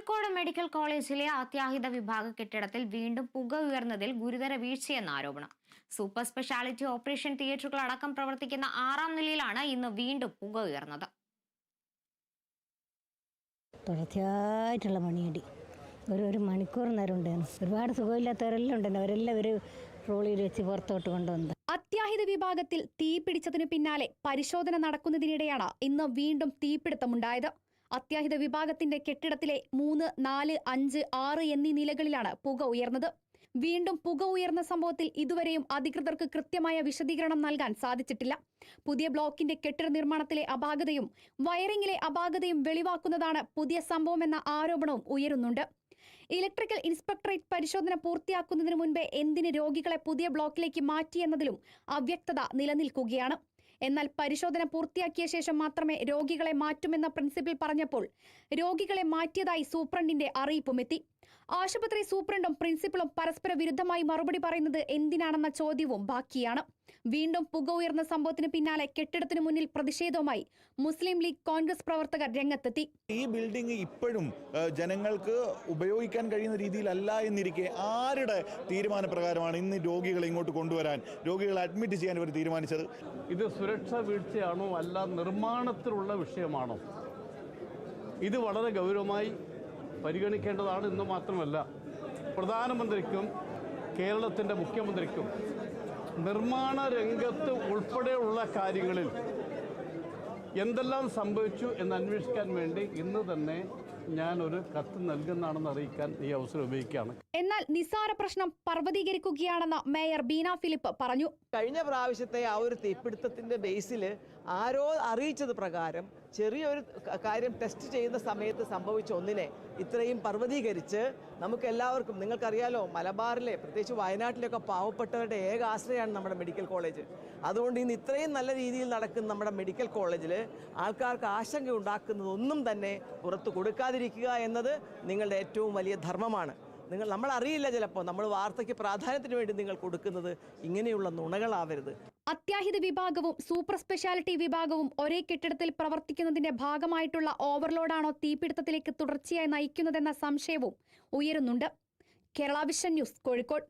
Kozhikode medical കോളേജിലെ അത്യാഹിത വിഭാഗ കെട്ടിടത്തിൽ വീണ്ടും പുക ഉയർന്നതിൽ ഗുരുതര വീഴ്ചയെന്ന ആരോപണം. സൂപ്പർ സ്പെഷ്യാലിറ്റി ഓപ്പറേഷൻ തിയേറ്ററുകൾ അടക്കം പ്രവർത്തിക്കുന്ന ആറാം നിലയിലാണ് ഇന്ന് വീണ്ടും പുക ഉയർന്നത്. തുടർച്ചയായിട്ടുള്ള മണിയടി. ഒരു ഒരു മണിക്കൂർ നേരം ഉണ്ടായിരുന്നു. ഒരുപാട് സുഖമില്ലാത്തവരെല്ലാം ഉണ്ടായിരുന്നു അവരെല്ലാം ഒരു ട്രോളിയിൽ വെച്ച് പുറത്തോട്ട് കൊണ്ടുവന്നത്. അത്യാഹിത വിഭാഗത്തിൽ തീ പിടിച്ചതിനു പിന്നാലെ പരിശോധന നടക്കുന്നതിനിടെയാണ് ഇന്ന് വീണ്ടും തീപിടുത്തമുണ്ടായത്. അത്യാഹിത വിഭാഗത്തിന്റെ കെട്ടിടത്തിലെ മൂന്ന് നാല് അഞ്ച് ആറ് എന്നീ നിലകളിലാണ് പുക ഉയർന്നത്. വീണ്ടും പുക ഉയർന്ന സംഭവത്തിൽ ഇതുവരെയും അധികൃതർക്ക് കൃത്യമായ വിശദീകരണം നൽകാൻ സാധിച്ചിട്ടില്ല. പുതിയ ബ്ലോക്കിന്റെ കെട്ടിട നിർമ്മാണത്തിലെ അപാകതയും വയറിംഗിലെ അപാകതയും വെളിവാക്കുന്നതാണ് പുതിയ സംഭവമെന്ന ആരോപണവും ഉയരുന്നുണ്ട്. ഇലക്ട്രിക്കൽ ഇൻസ്പെക്ടറേറ്റ് പരിശോധന പൂർത്തിയാക്കുന്നതിന് മുൻപേ എന്തിന് രോഗികളെ പുതിയ ബ്ലോക്കിലേക്ക് മാറ്റിയെന്നതിലും അവ്യക്തത നിലനിൽക്കുകയാണ്. എന്നാൽ പരിശോധന പൂർത്തിയാക്കിയ ശേഷം മാത്രമേ രോഗികളെ മാറ്റുമെന്ന പ്രിൻസിപ്പിൾ പറഞ്ഞപ്പോൾ രോഗികളെ മാറ്റിയതായി സൂപ്രണ്ടിന്റെ അറിയിപ്പുമെത്തി. ആശുപത്രി സൂപ്രണ്ടും പ്രിൻസിപ്പളും പരസ്പര വിരുദ്ധമായി മറുപടി പറയുന്നത് എന്തിനാണെന്ന ചോദ്യവും ബാക്കിയാണ്. വീണ്ടും പുക ഉയർന്ന സംഭവത്തിന് പിന്നാലെ കെട്ടിടത്തിന് മുന്നിൽ പ്രതിഷേധവുമായി മുസ്ലിം ലീഗ് കോൺഗ്രസ് പ്രവർത്തകർ രംഗത്തെത്തി. ഈ ബിൽഡിംഗ് ഇപ്പോഴും ജനങ്ങൾക്ക് ഉപയോഗിക്കാൻ കഴിയുന്ന രീതിയിലല്ല എന്നിരിക്കെ ആരുടെ തീരുമാനപ്രകാരമാണ് ഇന്ന് രോഗികളെ ഇങ്ങോട്ട് കൊണ്ടുവരാൻ രോഗികളെ അഡ്മിറ്റ് ചെയ്യാൻ ഇവർ തീരുമാനിച്ചത്? ഇത് സുരക്ഷാ വീഴ്ചയാണോ അല്ല നിർമ്മാണത്തിലുള്ള വിഷയമാണോ? ഇത് വളരെ ഗൗരവമായി പരിഗണിക്കേണ്ടതാണ് എന്ന് മാത്രമല്ല പ്രധാനമന്ത്രിക്കും കേരളത്തിന്റെ മുഖ്യമന്ത്രിക്കും നിർമ്മാണ രംഗത്ത് ഉൾപ്പെടെയുള്ള കാര്യങ്ങളിൽ എന്തെല്ലാം സംഭവിച്ചു എന്ന് അന്വേഷിക്കാൻ വേണ്ടി ഇന്ന് തന്നെ ഒരു കത്ത് നൽകുന്നതാണെന്ന് അറിയിക്കാൻ ഈ അവസരം ഉപയോഗിക്കുകയാണ്. എന്നാൽ നിസ്സാര പ്രശ്നം പർവതീകരിക്കുകയാണെന്ന് മേയർ ബീന ഫിലിപ്പ് പറഞ്ഞു. കഴിഞ്ഞ പ്രാവശ്യത്തെ ആ ഒരു തീപിടുത്തത്തിന്റെ ബേസിൽ ആരോ അറിയിച്ചത് പ്രകാരം ചെറിയൊരു കാര്യം ടെസ്റ്റ് ചെയ്യുന്ന സമയത്ത് സംഭവിച്ച ഒന്നിനെ ഇത്രയും പർവതീകരിച്ച് നമുക്ക് എല്ലാവർക്കും നിങ്ങൾക്കറിയാലോ മലബാറിലെ പ്രത്യേകിച്ച് വയനാട്ടിലൊക്കെ പാവപ്പെട്ടവരുടെ ഏക ആശ്രയമാണ് നമ്മുടെ മെഡിക്കൽ കോളേജ് അതുകൊണ്ട് ഇന്ന് ഇത്രയും നല്ല രീതിയിൽ നടക്കുന്ന നമ്മുടെ മെഡിക്കൽ കോളേജിൽ ആൾക്കാർക്ക് ആശങ്ക ഉണ്ടാക്കുന്നതൊന്നും തന്നെ പുറത്തു കൊടുക്കാതിരിക്കുക എന്നത് നിങ്ങളുടെ ഏറ്റവും വലിയ ധർമ്മമാണ്. നിങ്ങൾ നമ്മൾ അറിയില്ല ചിലപ്പോൾ നമ്മൾ വാർത്തയ്ക്ക് പ്രാധാന്യത്തിന് വേണ്ടി നിങ്ങൾ കൊടുക്കുന്നത് ഇങ്ങനെയുള്ള നുണകളാവരുത്. അത്യാഹിത വിഭാഗവും സൂപ്പർ സ്പെഷ്യാലിറ്റി വിഭാഗവും ഒരേ കെട്ടിടത്തിൽ പ്രവർത്തിക്കുന്നതിന്റെ ഭാഗമായിട്ടുള്ള ഓവർലോഡാണോ തീപിടുത്തത്തിലേക്ക് തുടർച്ചയായി നയിക്കുന്നതെന്ന സംശയവും ഉയരുന്നുണ്ട്. Kerala vision news Kozhikode.